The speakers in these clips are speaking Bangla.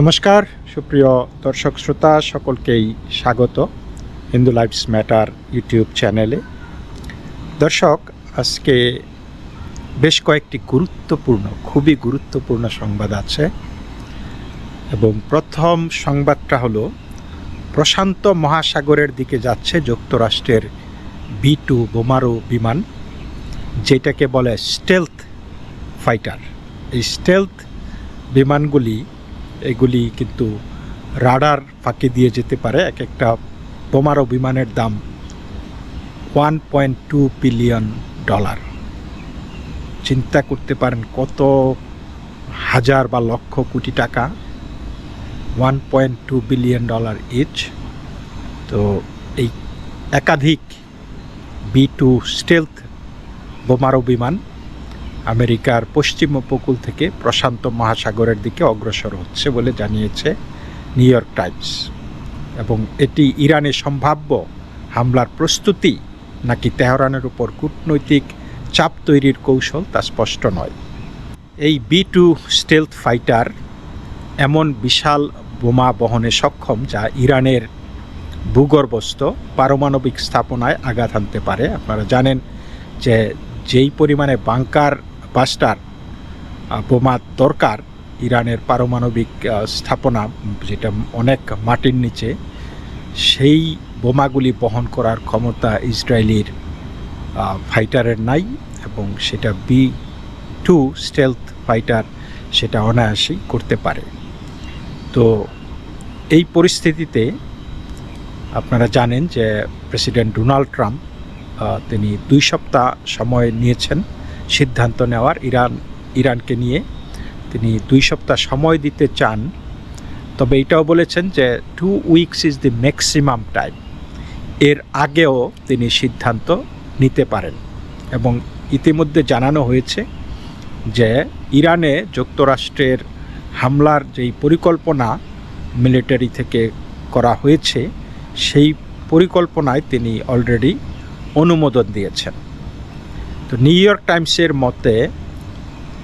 নমস্কার, সুপ্রিয় দর্শক শ্রোতা, সকলকেই স্বাগত হিন্দু লাইফস ম্যাটার ইউটিউব চ্যানেলে। দর্শক, আজকে বেশ কয়েকটি গুরুত্বপূর্ণ, খুবই গুরুত্বপূর্ণ সংবাদ আছে এবং প্রথম সংবাদটা হলো, প্রশান্ত মহাসাগরের দিকে যাচ্ছে যুক্তরাষ্ট্রের বি টু বোমারো বিমান, যেটাকে বলে স্টেলথ ফাইটার। এই স্টেলথ বিমানগুলি এগুলি কিন্তু রাডার ফাঁকি দিয়ে যেতে পারে। এক একটা বোমারো বিমানের দাম one point two billion dollar চিন্তা করতে পারেন কত হাজার বা লক্ষ কোটি টাকা। One point two billion dollar each তো এই একাধিক বি টু স্টেলথ বোমারো বিমান আমেরিকার পশ্চিম উপকূল থেকে প্রশান্ত মহাসাগরের দিকে অগ্রসর হচ্ছে বলে জানিয়েছে নিউ ইয়র্ক টাইমস। এবং এটি ইরানে সম্ভাব্য হামলার প্রস্তুতি নাকি তেহরানের উপর কূটনৈতিক চাপ তৈরির কৌশল তা স্পষ্ট নয়। এই বি টু স্টেলথ ফাইটার এমন বিশাল বোমা বহনে সক্ষম যা ইরানের ভূগর্ভস্থ পারমাণবিক স্থাপনায় আঘাত আনতে পারে। আপনারা জানেন যে যেই পরিমাণে বাংকার বাস্টার আহ, বোমা দরকার ইরানের পারমাণবিক স্থাপনা যেটা অনেক মাটির নিচে সেই বোমাগুলি বহন করার ক্ষমতা ইসরায়েলির ফাইটারের নাই এবং সেটা বি টু স্টেলথ ফাইটার সেটা অনায়াসেই করতে পারে। তো এই পরিস্থিতিতে আপনারা জানেন যে প্রেসিডেন্ট ডোনাল্ড ট্রাম্প তিনি দুই সপ্তাহ সময় নিয়েছেন। সিদ্ধান্ত নেওয়ার ইরান, ইরানকে নিয়ে। তিনি দুই সপ্তাহ সময় দিতে চান। তবে এটাও বলেছেন যে two weeks is the maximum time এর আগেও তিনি সিদ্ধান্ত নিতে পারেন। এবং ইতিমধ্যে জানানো হয়েছে যে ইরানে যুক্তরাষ্ট্রের হামলার যেই পরিকল্পনা মিলিটারি থেকে করা হয়েছে, সেই পরিকল্পনায় তিনি অলরেডি অনুমোদন দিয়েছেন। তো নিউ ইয়র্ক টাইমসের মতে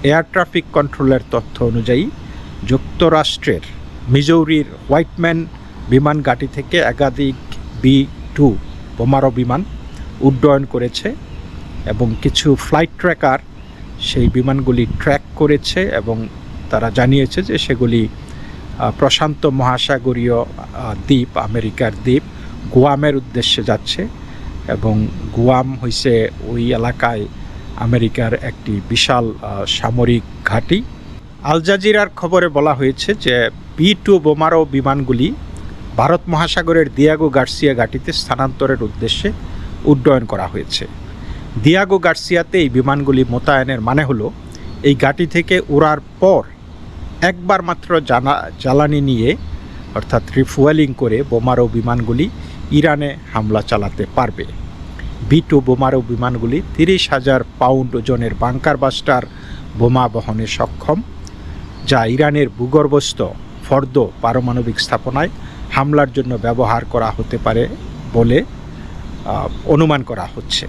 এয়ার ট্রাফিক কন্ট্রোলের তথ্য অনুযায়ী, যুক্তরাষ্ট্রের মিজৌরির হোয়াইটম্যান বিমান ঘাঁটি থেকে একাধিক বি টু বোমারো বিমান উড্ডয়ন করেছে এবং কিছু ফ্লাইট ট্র্যাকার সেই বিমানগুলি ট্র্যাক করেছে এবং তারা জানিয়েছে যে সেগুলি প্রশান্ত মহাসাগরীয় দ্বীপ, আমেরিকার দ্বীপ, গোয়ামের উদ্দেশ্যে যাচ্ছে। এবং গুয়াম হইছে ওই এলাকায় আমেরিকার একটি বিশাল সামরিক ঘাঁটি। আল জাজিরার খবরে বলা হয়েছে যে বি টু বোমারো বিমানগুলি ভারত মহাসাগরের দিয়াগো গার্সিয়া ঘাঁটিতে স্থানান্তরের উদ্দেশ্যে উড্ডয়ন করা হয়েছে। দিয়াগো গার্সিয়াতে এই বিমানগুলি মোতায়েনের মানে হলো, এই ঘাঁটি থেকে ওড়ার পর একবার মাত্র জ্বালানি নিয়ে, অর্থাৎ রিফুয়েলিং করে বোমারো বিমানগুলি ইরানে হামলা চালাতে পারবে। বি টু বোমারো বিমানগুলি তিরিশ হাজার পাউন্ড ওজনের বাংকার বাস্টার বোমা বহনে সক্ষম, যা ইরানের ভূগর্ভস্থ ফর্দ পারমাণবিক স্থাপনায় হামলার জন্য ব্যবহার করা হতে পারে বলে অনুমান করা হচ্ছে।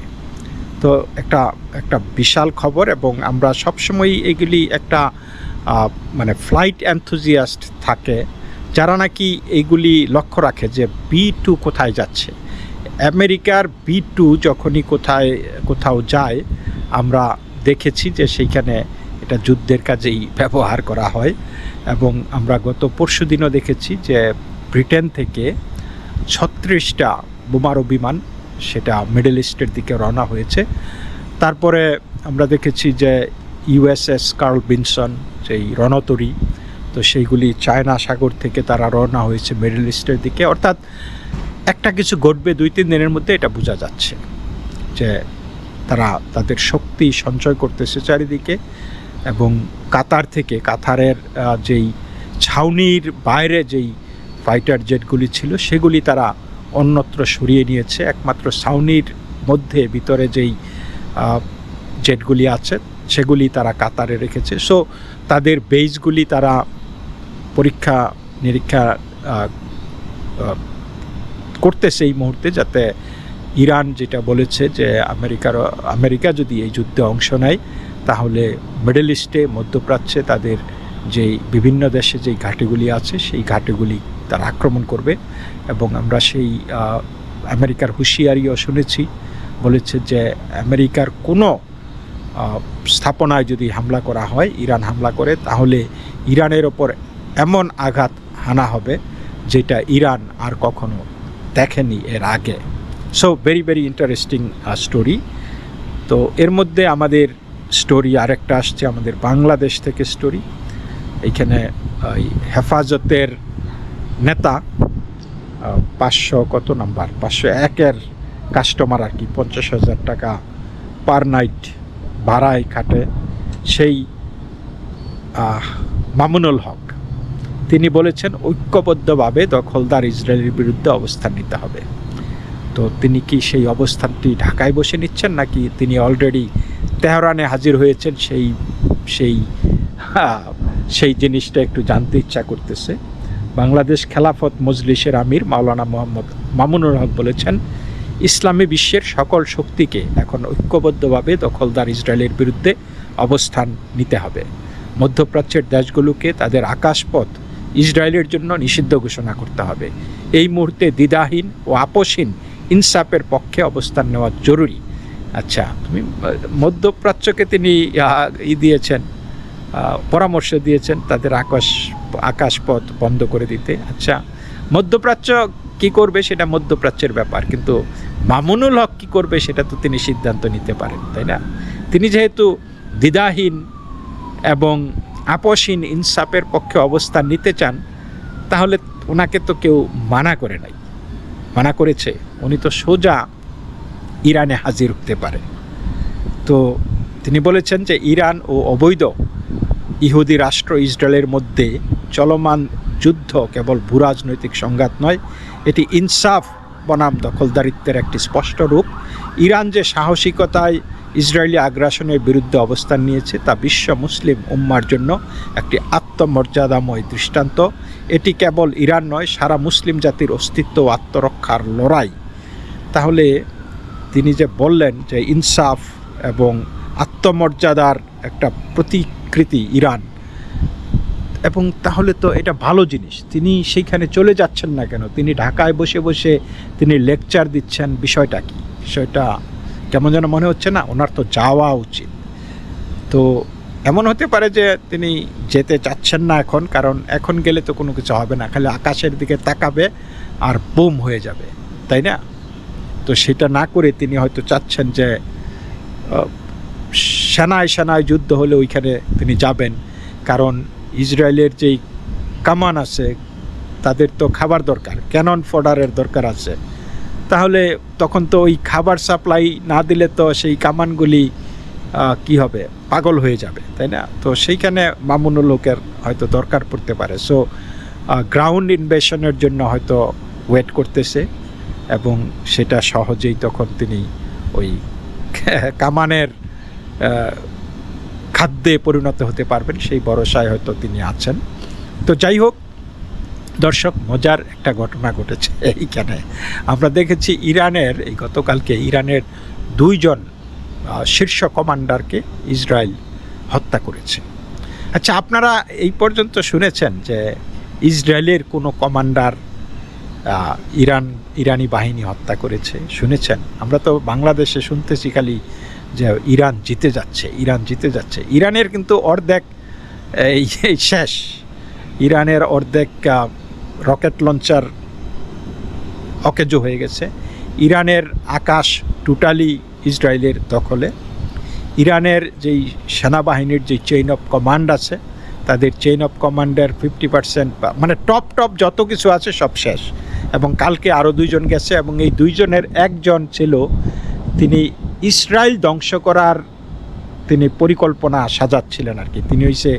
তো একটা একটা বিশাল খবর এবং আমরা সবসময় এগুলি একটা মানে ফ্লাইট অ্যান্থুজিয়াস্ট থাকে যারা নাকি এইগুলি লক্ষ্য রাখে যে বি টু কোথায় যাচ্ছে। আমেরিকার বি টু যখনই কোথায়, কোথাও যায়, আমরা দেখেছি যে সেইখানে এটা যুদ্ধের কাজেই ব্যবহার করা হয় এবং আমরা গত পরশু দিনও দেখেছি যে ব্রিটেন থেকে ছত্রিশটা বোমারো বিমান সেটা মিডল ইস্টের দিকে রওনা হয়েছে। তারপরে আমরা দেখেছি যে ইউএসএস কার্ল বিনসন যেই রণতরী তো সেইগুলি চায়না সাগর থেকে তারা রওনা হয়েছে মিডল ইস্টের দিকে। অর্থাৎ একটা কিছু ঘটবে দুই, তিন দিনের মধ্যে এটা বোঝা যাচ্ছে যে তারা তাদের শক্তি সঞ্চয় করতেছে চারিদিকে এবং কাতার থেকে, কাতারের যেই ছাউনির বাইরে যেই ফাইটার জেটগুলি ছিল, সেগুলি তারা অন্যত্র সরিয়ে নিয়েছে। একমাত্র ছাউনির মধ্যে, ভিতরে যেই জেটগুলি আছে, সেগুলি তারা কাতারে রেখেছে। সো তাদের বেসগুলি তারা পরীক্ষা, নিরীক্ষা করতেছে এই মুহূর্তে যাতে ইরান যেটা বলেছে যে আমেরিকার, আমেরিকা যদি এই যুদ্ধে অংশ নেয়, তাহলে মিডল ইস্টে মধ্যপ্রাচ্যে তাদের যেই বিভিন্ন দেশে যেই ঘাটিগুলি আছে, সেই ঘাটিগুলি তারা আক্রমণ করবে। এবং আমরা সেই আমেরিকার হুঁশিয়ারিও শুনেছি, বলেছে যে আমেরিকার কোনো স্থাপনায় যদি হামলা করা হয়, ইরান হামলা করে, তাহলে ইরানের ওপর এমন আঘাত হানা হবে যেটা ইরান আর কখনো দেখেনি এর আগে। So very very interesting story তো এর মধ্যে আমাদের স্টোরি আরেকটা আসছে, আমাদের বাংলাদেশ থেকে স্টোরি এইখানে ওই হেফাজতের নেতা পাঁচশো কত নাম্বার? পাঁচশো একের কাস্টমার আর কি, পঞ্চাশ হাজার টাকা পার নাইট ভাড়ায় খাটে সেই মামুনুল হক। তিনি বলেছেন, ঐক্যবদ্ধভাবে দখলদার ইসরায়েলের বিরুদ্ধে অবস্থান নিতে হবে। তো তিনি কি সেই অবস্থানটি ঢাকায় বসে নিচ্ছেন, নাকি তিনি অলরেডি তেহরানে হাজির হয়েছেন, সেই সেই সেই জিনিসটা একটু জানতে ইচ্ছা করতেছে? বাংলাদেশ খেলাফত মজলিসের আমির মাওলানা মোহাম্মদ মামুনুল হক বলেছেন, ইসলামী বিশ্বের সকল শক্তিকে এখন ঐক্যবদ্ধভাবে দখলদার ইসরায়েলের বিরুদ্ধে অবস্থান নিতে হবে। মধ্যপ্রাচ্যের দেশগুলোকে তাদের আকাশপথ ইসরায়েলের জন্য নিষিদ্ধ ঘোষণা করতে হবে। এই মুহূর্তে দ্বিধাহীন ও আপোষহীন ইনসাফের পক্ষে অবস্থান নেওয়া জরুরি। আচ্ছা তুমি মধ্যপ্রাচ্যকে তিনি ই দিয়েছেন পরামর্শ দিয়েছেন তাদের আকাশ, আকাশপথ বন্ধ করে দিতে। আচ্ছা মধ্যপ্রাচ্য কি করবে সেটা মধ্যপ্রাচ্যের ব্যাপার, কিন্তু মামুনুল হক কি করবে সেটা তো তিনি সিদ্ধান্ত নিতে পারেন, তাই না? তিনি যেহেতু দ্বিধাহীন এবং আপোষহীন ইনসাফের পক্ষে অবস্থান নিতে চান, তাহলে ওনাকে তো কেউ মানা করে নাই। মানা করেছে, উনি তো সোজা ইরানে হাজির হতে পারে। তো তিনি বলেছেন যে ইরান ও অবৈধ ইহুদি রাষ্ট্র ইসরায়েলের মধ্যে চলমান যুদ্ধ কেবল ভূরাজনৈতিক সংঘাত নয়, এটি ইনসাফ বনাম দখলদারিত্বের একটি স্পষ্ট রূপ। ইরান যে সাহসিকতায় ইসরায়েলি আগ্রাসনের বিরুদ্ধে অবস্থান নিয়েছে তা বিশ্ব মুসলিম উম্মার জন্য একটি আত্মমর্যাদাময় দৃষ্টান্ত। এটি কেবল ইরান নয়, সারা মুসলিম জাতির অস্তিত্ব ও আত্মরক্ষার লড়াই। তাহলে তিনি যে বললেন যে ইনসাফ এবং আত্মমর্যাদার একটা প্রতিকৃতি ইরান, এবং তাহলে তো এটা ভালো জিনিস। তিনি সেইখানে চলে যাচ্ছেন না কেন? তিনি ঢাকায় বসে বসে তিনি লেকচার দিচ্ছেন। বিষয়টা কি? বিষয়টা কেমন যেন মনে হচ্ছে না, ওনার তো যাওয়া উচিত। তো এমন হতে পারে যে তিনি যেতে চাচ্ছেন না এখন, কারণ এখন গেলে তো কোনো কিছু হবে না, খালি আকাশের দিকে তাকাবে আর বুম হয়ে যাবে, তাই না? তো সেটা না করে তিনি হয়তো চাচ্ছেন যে সেনায় সেনায় যুদ্ধ হলে ওইখানে তিনি যাবেন। কারণ ইসরায়েলের যেই কামান আছে, তাদের তো খাবার দরকার, ক্যানন ফোডারের দরকার আছে। তাহলে তখন তো ওই খাবার সাপ্লাই না দিলে তো সেই কামানগুলি কি হবে? পাগল হয়ে যাবে, তাই না? তো সেইখানে মামুনুল লোকের হয়তো দরকার পড়তে পারে। সো গ্রাউন্ড ইনভেশনের জন্য হয়তো ওয়েট করতেছে এবং সেটা সহজেই তখন তিনি ওই কামানের খাদ্যে পরিণত হতে পারবেন। সেই ভরসায় হয়তো তিনি আছেন। তো যাই হোক দর্শক, মজার একটা ঘটনা ঘটেছে এইখানে। আমরা দেখেছি ইরানের, এই গতকালকে ইরানের দুইজন শীর্ষ কমান্ডারকে ইসরায়েল হত্যা করেছে। আচ্ছা আপনারা এই পর্যন্ত শুনেছেন যে ইসরায়েলের কোনো কমান্ডার ইরান, ইরানি বাহিনী হত্যা করেছে? শুনেছেন? আমরা তো বাংলাদেশে শুনতেছি খালি যে ইরান জিতে যাচ্ছে, ইরান জিতে যাচ্ছে। ইরানের কিন্তু অর্ধেক, এই শেষ। ইরানের অর্ধেক রকেট লঞ্চার অকেজো হয়ে গেছে। ইরানের আকাশ টোটালি ইসরায়েলের দখলে। ইরানের যেই সেনাবাহিনীর যে চেইন অফ কমান্ড আছে, তাদের চেইন অফ কমান্ডের ফিফটি পার্সেন্ট মানে টপ টপ যত কিছু আছে সব শেষ। এবং কালকে আরও দুইজন গেছে এবং এই দুইজনের একজন ছিল তিনি ইসরায়েল ধ্বংস করার তিনি পরিকল্পনা সাজাচ্ছিলেন আর কি তিনি হইছে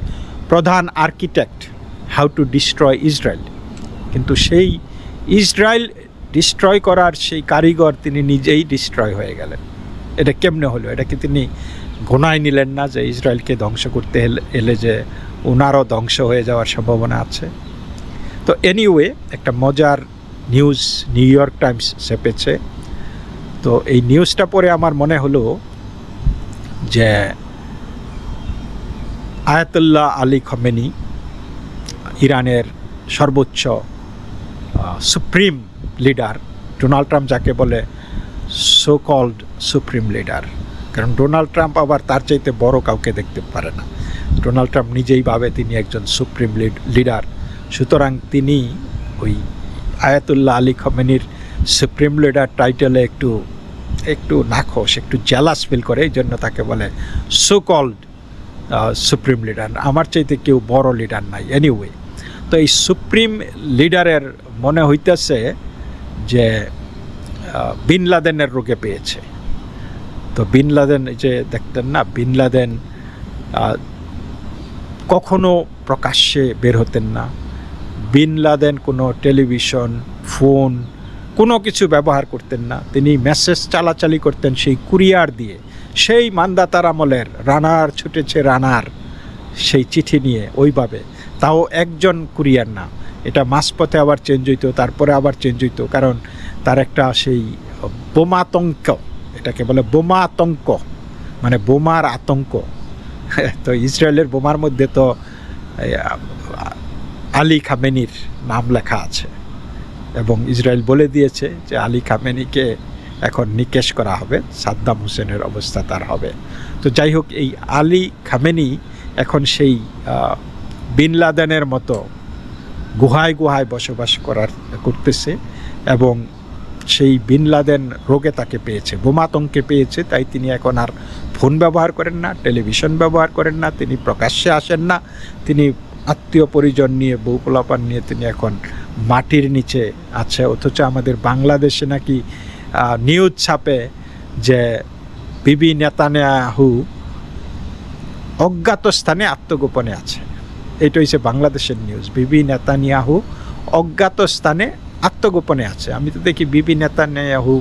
প্রধান architect how to destroy Israel কিন্তু সেই ইসরায়েল ডিস্ট্রয় করার সেই কারিগর তিনি নিজেই ডিস্ট্রয় হয়ে গেলেন। এটা কেমনে হলো? এটা কি তিনি ঘনায় নিলেন না যে ইসরায়েলকে ধ্বংস করতে এলে যে ওনারও ধ্বংস হয়ে যাওয়ার সম্ভাবনা আছে? তো এনিওয়ে একটা মজার নিউজ নিউ ইয়র্ক টাইমস চেপেছে তো এই নিউজটা পরে আমার মনে হলো যে আয়াতুল্লাহ আলী খমেনি, ইরানের সর্বোচ্চ সুপ্রিম লিডার ডোনাল্ড ট্রাম্প যাকে বলে সো কল্ড সুপ্রিম লিডার কারণ ডোনাল্ড ট্রাম্প আবার তার চাইতে বড় কাউকে দেখতে পারে না। ডোনাল্ড ট্রাম্প নিজেই ভাবে তিনি একজন সুপ্রিম লিডার সুতরাং তিনি ওই আয়াতুল্লাহ আলী খমেনির সুপ্রিম লিডার টাইটেলে একটু একটু নাখোশ, একটু জেলাস ফিল করে, এই জন্য তাকে বলে সো কল্ড সুপ্রিম লিডার আমার চাইতে কেউ বড় লিডার নাই। এনিওয়ে তো এই সুপ্রিম লিডারের মনে হইতেছে যে বিন লাদেনের রোগে পেয়েছে। তো বিন লাদেন যে দেখতেন না, বিন লাদেন কখনো প্রকাশ্যে বের হতেন না। বিন লাদেন কোনো টেলিভিশন, ফোন, কোনো কিছু ব্যবহার করতেন না। তিনি মেসেজ চালাচালি করতেন সেই কুরিয়ার দিয়ে। সেই মান্দাতার আমলের রানার ছুটেছে রানার, সেই চিঠি নিয়ে। ওইভাবে তাও একজন কুরিয়ার না। এটা মাঝপথে আবার চেঞ্জ হইতো, তারপরে আবার চেঞ্জ হইতো, কারণ তার একটা সেই বোমাতঙ্ক, এটাকে বলে বোমা আতঙ্ক মানে বোমার আতঙ্ক। তো ইসরায়েলের বোমার মধ্যে তো আলী খামেনির নাম লেখা আছে। এবং ইসরায়েল বলে দিয়েছে যে আলী খামেনিকে এখন নিকেশ করা হবে, সাদ্দাম হোসেনের অবস্থা তার হবে। তো যাই হোক, এই আলী খামেনি এখন সেই বিন লাদেনের মতো গুহায় গুহায় বসবাস করার করতেছে এবং সেই বিন লাদেন রোগে তাকে পেয়েছে, বোমাতঙ্কে পেয়েছে, তাই তিনি এখন আর ফোন ব্যবহার করেন না, টেলিভিশন ব্যবহার করেন না, তিনি প্রকাশ্যে আসেন না, তিনি আত্মীয় পরিজন নিয়ে বউপলাপান নিয়ে তিনি এখন মাটির নিচে আছে। অথচ আমাদের বাংলাদেশে নাকি নিউজ ছাপে যে বিবি নেতানিয়াহু অজ্ঞাত স্থানে আত্মগোপনে আছে। এটা হচ্ছে বাংলাদেশের নিউজ বিবি নেতানিয়াহু অজ্ঞাত স্থানে আত্মগোপনে আছে। আমি তো দেখি বিবি নেতানিয়াহু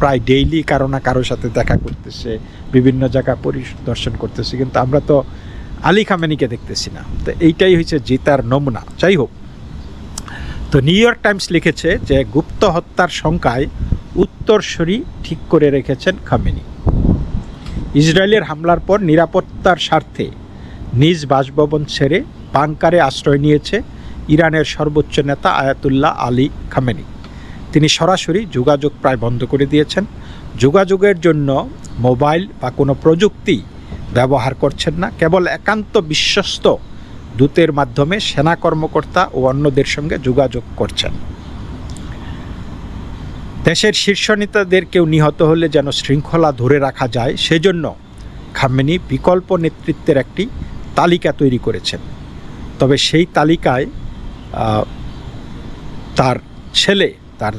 প্রায় ডেইলি কারও না কারোর সাথে দেখা করতেছে, বিভিন্ন জায়গা পরিদর্শন করতেছে, কিন্তু আমরা তো আলী খামেনিকে দেখতেছি না। তো এইটাই হচ্ছে জিতার নমুনা। যাই হোক, তো নিউ ইয়র্ক টাইমস লিখেছে যে গুপ্ত হত্যার সংখ্যায় উত্তরসূরি ঠিক করে রেখেছেন খামেনি। ইসরায়েলের হামলার পর নিরাপত্তার স্বার্থে নিজ বাসভবন ছেড়ে বাংকারে আশ্রয় নিয়েছে ইরানের সর্বোচ্চ নেতা আয়াতুল্লাহ আলী খামেনি। তিনি সরাসরি যোগাযোগ প্রায় বন্ধ করে দিয়েছেন। যোগাযোগের জন্য মোবাইল বা কোনো প্রযুক্তি ব্যবহার করছেন না। কেবল একান্ত বিশ্বস্ত দূতের মাধ্যমে সেনা কর্মকর্তা ও অন্যদের সঙ্গে যোগাযোগ করছেন। দেশের শীর্ষ নেতাদের কেউ নিহত হলে যেন শৃঙ্খলা ধরে রাখা যায়, সেজন্য খামেনি বিকল্প নেতৃত্বের একটি তালিকা তৈরি করেছেন। তবে সেই তালিকায় তার ছেলে তার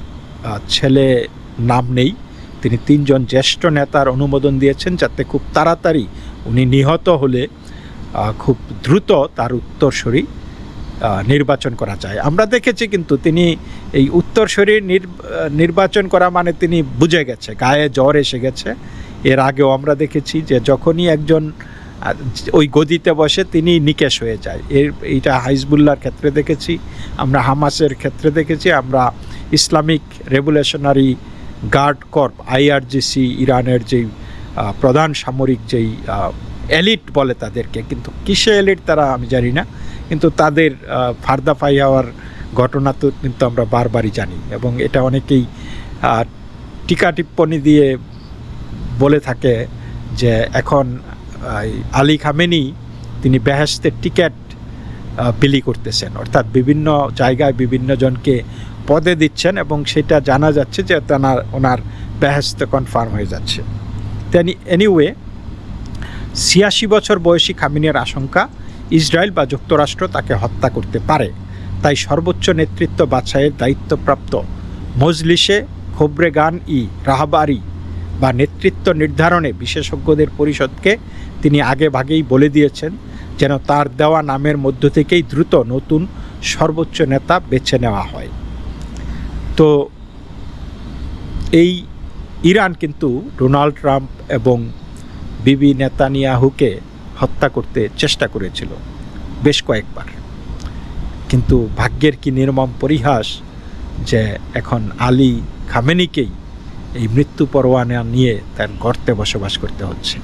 ছেলে নাম নেই। তিনি তিনজন জ্যেষ্ঠ নেতার অনুমোদন দিয়েছেন যাতে খুব তাড়াতাড়ি উনি নিহত হলে খুব দ্রুত তার উত্তরসূরি নির্বাচন করা যায়। আমরা দেখেছি কিন্তু তিনি এই উত্তরসূরি নির- নির্বাচন করা মানে তিনি বুঝে গেছে, গায়ে জ্বর এসে গেছে। এর আগেও আমরা দেখেছি যে যখনই একজন ওই গদিতে বসে তিনি নিকেশ হয়ে যায়। এর এইটা হাইজবুল্লার ক্ষেত্রে দেখেছি আমরা হামাসের ক্ষেত্রে দেখেছি আমরা Islamic revolutionary guard corps IRGC ইরানের যেই প্রধান সামরিক যেই এলিট বলে তাদেরকে কিন্তু কিসে এলিট তারা আমি জানি না কিন্তু তাদের আহ, ফার্দাফাই হওয়ার ঘটনা তো কিন্তু আমরা বারবারই জানি এবং এটা অনেকেই টিকা টিপ্পণী দিয়ে বলে থাকে যে এখন আলী খামেনি, তিনি বেহেস্তের টিকিট বিলি করতেছেন। অর্থাৎ বিভিন্ন জায়গায় বিভিন্ন জনকে পদে দিচ্ছেন এবং সেটা জানা যাচ্ছে যে তার ওনার বেহেস্ত কনফার্ম হয়ে যাচ্ছে। তেনি এনিওয়ে ছিয়াশি বছর বয়সী খামিনের আশঙ্কা, ইসরায়েল বা যুক্তরাষ্ট্র তাকে হত্যা করতে পারে। তাই সর্বোচ্চ নেতৃত্ব বাছাইয়ের দায়িত্বপ্রাপ্ত মজলিসে খোবরেগান ই রাহাবারি বা নেতৃত্ব নির্ধারণে বিশেষজ্ঞদের পরিষদকে তিনি আগে ভাগেই বলে দিয়েছেন যেন তার দেওয়া নামের মধ্য থেকেই দ্রুত নতুন সর্বোচ্চ নেতা বেছে নেওয়া হয়। তো এই ইরান কিন্তু ডোনাল্ড ট্রাম্প এবং বিবি নেতানিয়াহুকে হত্যা করতে চেষ্টা করেছিল বেশ কয়েকবার। কিন্তু ভাগ্যের কি নির্মম পরিহাস যে এখন আলী খামেনিকেই এই মৃত্যু পরোয়ানা নিয়ে তার গর্তে বসবাস করতে হচ্ছে।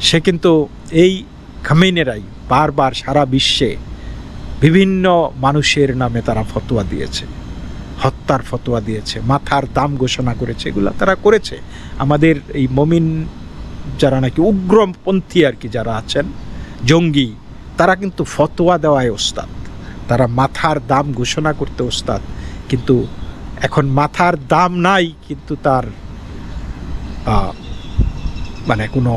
সে কিন্তু এই খামেনেরাই বারবার সারা বিশ্বে বিভিন্ন মানুষের নামে তারা ফতোয়া দিয়েছে, হত্যার ফতোয়া দিয়েছে, মাথার দাম ঘোষণা করেছে, এগুলো তারা করেছে। আমাদের এই মমিন যারা নাকি উগ্রপন্থী আর কি যারা আছেন, জঙ্গি, তারা কিন্তু ফতোয়া দেওয়ায় ওস্তাদ। তারা মাথার দাম ঘোষণা করতে ওস্তাদ, কিন্তু এখন মাথার দাম নাই, কিন্তু তার মানে কোনো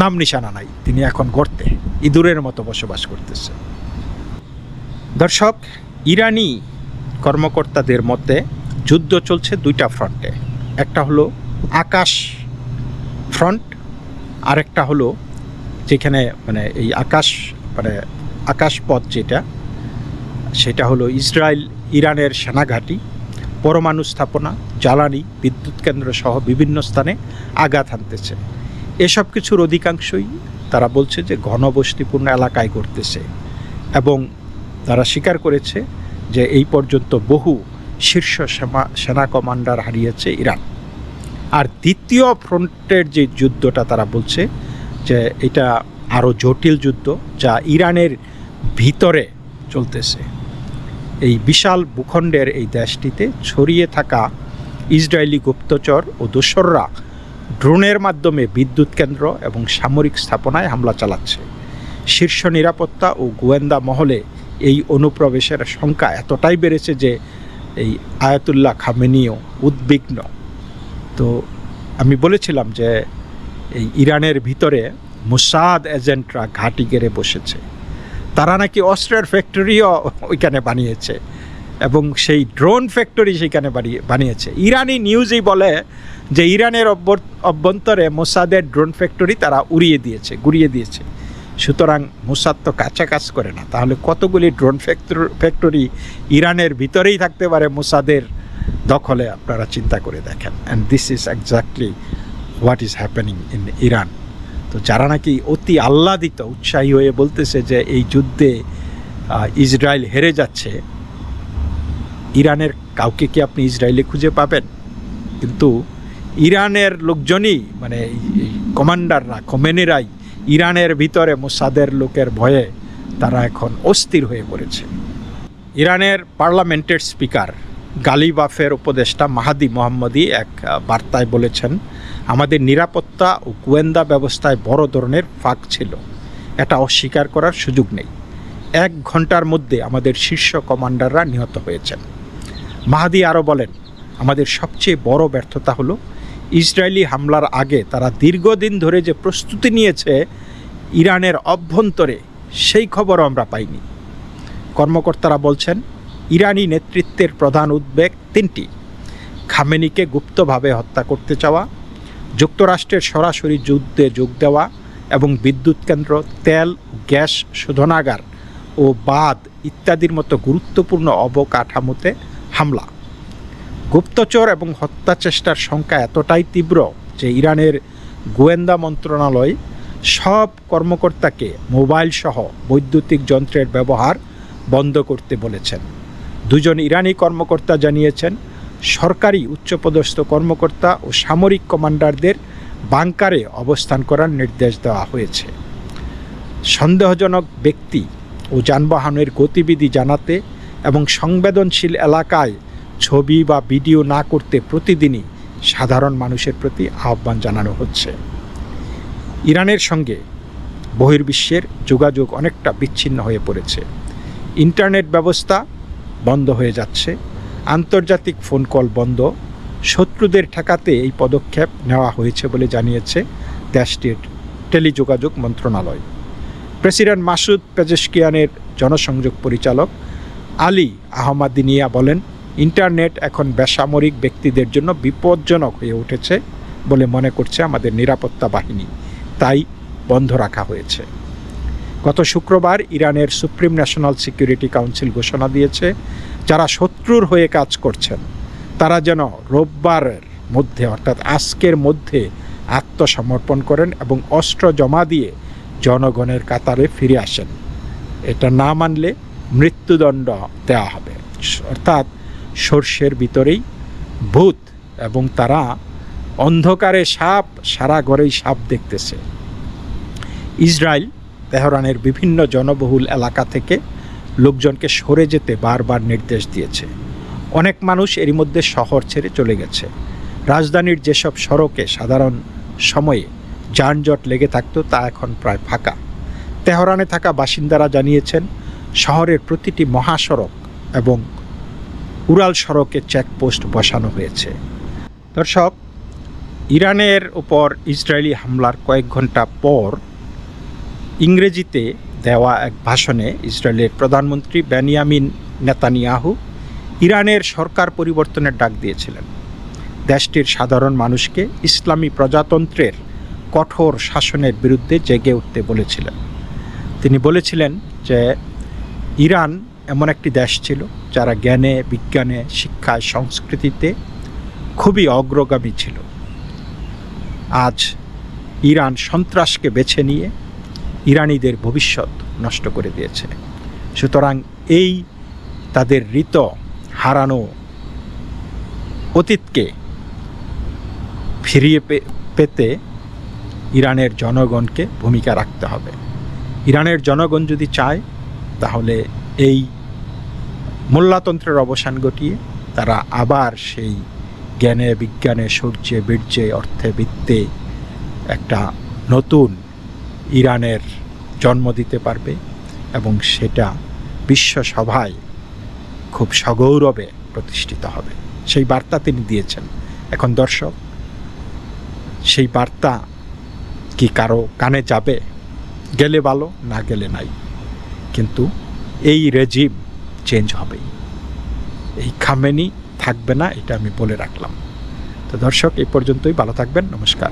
নাম নিশানা নাই। তিনি এখন গর্তে, ইঁদুরের মতো বসবাস করতেছে। দর্শক, ইরানি কর্মকর্তাদের মধ্যে যুদ্ধ চলছে দুইটা ফ্রন্টে। একটা হলো আকাশ ফ্রন্ট, আরেকটা হলো যেখানে মানে এই আকাশ মানে আকাশপথ যেটা, সেটা হলো ইসরায়েল ইরানের সেনাঘাঁটি। পরমাণু স্থাপনা জ্বালানি, বিদ্যুৎ কেন্দ্র সহ বিভিন্ন স্থানে আঘাত হানতেছে। এসব কিছুর অধিকাংশই তারা বলছে যে ঘনবসতিপূর্ণ এলাকায় ঘটতেছে এবং তারা স্বীকার করেছে যে এই পর্যন্ত বহু শীর্ষ সেনা সেনা কমান্ডার হারিয়েছে ইরান। আর দ্বিতীয় ফ্রন্টের যে যুদ্ধটা তারা বলছে যে এটা আরও জটিল যুদ্ধ যা ইরানের ভিতরে চলতেছে। এই বিশাল ভূখণ্ডের এই দেশটিতে ছড়িয়ে থাকা ইসরায়েলি গুপ্তচর ও দোসররা ড্রোনের মাধ্যমে বিদ্যুৎ কেন্দ্র এবং সামরিক স্থাপনায় হামলা চালাচ্ছে। শীর্ষ নিরাপত্তা ও গোয়েন্দা মহলে এই অনুপ্রবেশের সংখ্যা এতটাই বেড়েছে যে এই আয়াতুল্লাহ খামেনিও উদ্বিগ্ন। তো আমি বলেছিলাম যে এই ইরানের ভিতরে মুসাদ এজেন্টরা ঘাঁটি গেড়ে বসেছে। তারা নাকি অস্ত্রের ফ্যাক্টরিও ওইখানে বানিয়েছে এবং সেই ড্রোন ফ্যাক্টরি সেখানে বানিয়ে বানিয়েছে। ইরানি নিউজই বলে যে ইরানের অভ্যন্তরে মোসাদের ড্রোন ফ্যাক্টরি তারা উড়িয়ে দিয়েছে, গুড়িয়ে দিয়েছে। সুতরাং মোসাদ তো কাঁচা কাজ করে না। তাহলে কতগুলি ড্রোন ফ্যাক্টর- ফ্যাক্টরি ইরানের ভিতরেই থাকতে পারে মোসাদের দখলে? আপনারা চিন্তা করে দেখেন। And this is exactly what is happening in Iran তো যারা নাকি অতি আহ্লাদিত, উৎসাহী হয়ে বলতেছে যে এই যুদ্ধে ইসরায়েল হেরে যাচ্ছে, ইরানের কাউকে কি আপনি ইসরায়েলে খুঁজে পাবেন? কিন্তু ইরানের লোকজনই মানে কমান্ডাররা কমেনিরাই ইরানের ভিতরে মোসাদের লোকের ভয়ে তারা এখন অস্থির হয়ে পড়েছে। ইরানের পার্লামেন্টের স্পিকার গালিবাফের উপদেষ্টা মাহাদি মোহাম্মদী এক বার্তায় বলেছেন আমাদের নিরাপত্তা ও গোয়েন্দা ব্যবস্থায় বড় ধরনের ফাঁক ছিল। এটা অস্বীকার করার সুযোগ নেই। এক ঘণ্টার মধ্যে আমাদের শীর্ষ কমান্ডাররা নিহত হয়েছেন। মাহাদি আরও বলেন, আমাদের সবচেয়ে বড় ব্যর্থতা হলো, ইসরায়েলি হামলার আগে তারা দীর্ঘদিন ধরে যে প্রস্তুতি নিয়েছে ইরানের অভ্যন্তরে, সেই খবরও আমরা পাইনি। কর্মকর্তারা বলছেন, ইরানি নেতৃত্বের প্রধান উদ্বেগ তিনটি। খামেনিকে গুপ্তভাবে হত্যা করতে চাওয়া যুক্তরাষ্ট্রের সরাসরি যুদ্ধে যোগ দেওয়া এবং বিদ্যুৎ কেন্দ্র, তেল, গ্যাস, শোধনাগার ও বাঁধ ইত্যাদির মতো গুরুত্বপূর্ণ অবকাঠামোতে হামলা। গুপ্তচর এবং হত্যা চেষ্টার সংখ্যা এতটাই তীব্র যে ইরানের গোয়েন্দা মন্ত্রণালয় সব কর্মকর্তাকে মোবাইল সহ বৈদ্যুতিক যন্ত্রের ব্যবহার বন্ধ করতে বলেছেন। দুজন ইরানি কর্মকর্তা জানিয়েছেন সরকারি উচ্চপদস্থ কর্মকর্তা ও সামরিক কমান্ডারদের বাংকারে অবস্থান করার নির্দেশ দেওয়া হয়েছে। সন্দেহজনক ব্যক্তি ও যানবাহনের গতিবিধি জানাতে এবং সংবেদনশীল এলাকায় ছবি বা ভিডিও না করতে প্রতিদিনই সাধারণ মানুষের প্রতি আহ্বান জানানো হচ্ছে। ইরানের সঙ্গে বহির্বিশ্বের যোগাযোগ অনেকটা বিচ্ছিন্ন হয়ে পড়েছে। ইন্টারনেট ব্যবস্থা বন্ধ হয়ে যাচ্ছে। আন্তর্জাতিক ফোন কল বন্ধ। শত্রুদের ঠেকাতে এই পদক্ষেপ নেওয়া হয়েছে বলে জানিয়েছে দেশটির টেলিযোগাযোগ মন্ত্রণালয়। প্রেসিডেন্ট মাসুদ পেজেশকিয়ানের জনসংযোগ পরিচালক আলী আহমাদিনিয়া বলেন, ইন্টারনেট এখন বেসামরিক ব্যক্তিদের জন্য বিপজ্জনক হয়ে উঠেছে বলে মনে করছে আমাদের নিরাপত্তা বাহিনী। তাই বন্ধ রাখা হয়েছে। গত শুক্রবার ইরানের সুপ্রিম ন্যাশনাল সিকিউরিটি কাউন্সিল ঘোষণা দিয়েছে যারা শত্রুর হয়ে কাজ করছেন, তারা যেন রোববারের মধ্যে, অর্থাৎ আজকের মধ্যে আত্মসমর্পণ করেন এবং অস্ত্র জমা দিয়ে জনগণের কাতারে ফিরে আসেন। এটা না মানলে মৃত্যুদণ্ড দেওয়া হবে। অর্থাৎ সর্ষের ভিতরেই ভূত এবং তারা অন্ধকারে সাপ, সারা ঘরেই সাপ দেখতেছে। ইসরায়েল, তেহরানের বিভিন্ন জনবহুল এলাকা থেকে লোকজনকে সরে যেতে বারবার নির্দেশ দিয়েছে। অনেক মানুষ এরই মধ্যে শহর ছেড়ে চলে গেছে। রাজধানীর যেসব সড়কে সাধারণ সময়ে যানজট লেগে থাকতো, তা এখন প্রায় ফাঁকা। তেহরানে থাকা বাসিন্দারা জানিয়েছেন, শহরের প্রতিটি মহাসড়ক এবং উড়াল সড়কে চেকপোস্ট বসানো হয়েছে। দর্শক, ইরানের ওপর ইসরায়েলি হামলার কয়েক ঘণ্টা পর ইংরেজিতে দেওয়া এক ভাষণে ইসরায়েলের প্রধানমন্ত্রী বেনিয়ামিন নেতানিয়াহু ইরানের সরকার পরিবর্তনের ডাক দিয়েছিলেন। দেশটির সাধারণ মানুষকে ইসলামী প্রজাতন্ত্রের কঠোর শাসনের বিরুদ্ধে জেগে উঠতে বলেছিলেন। তিনি বলেছিলেন যে, ইরান এমন একটি দেশ ছিল যারা জ্ঞানে, বিজ্ঞানে, শিক্ষায়, সংস্কৃতিতে খুবই অগ্রগামী ছিল। আজ ইরান সন্ত্রাসকে বেছে নিয়ে ইরানিদের ভবিষ্যৎ নষ্ট করে দিয়েছে। সুতরাং এই তাদের ঋত হারানো অতীতকে ফিরিয়ে পেতে ইরানের জনগণকে ভূমিকা রাখতে হবে। ইরানের জনগণ যদি চায়, তাহলে এই মোল্লাতন্ত্রের অবসান ঘটিয়ে তারা আবার সেই জ্ঞানে, বিজ্ঞানে, সূর্যে, বীর্যে, অর্থে, বৃত্তে একটা নতুন ইরানের জন্ম দিতে পারবে এবং সেটা বিশ্ব সভায় খুব সগৌরবে প্রতিষ্ঠিত হবে। সেই বার্তা তিনি দিয়েছেন। এখন দর্শক, সেই বার্তা কি কারও কানে যাবে? গেলে ভালো, না গেলে নাই। কিন্তু এই রেজিম চেঞ্জ হবেই। এই খামেনি থাকবে না, এটা আমি বলে রাখলাম। তো দর্শক, এই পর্যন্তই। ভালো থাকবেন। নমস্কার।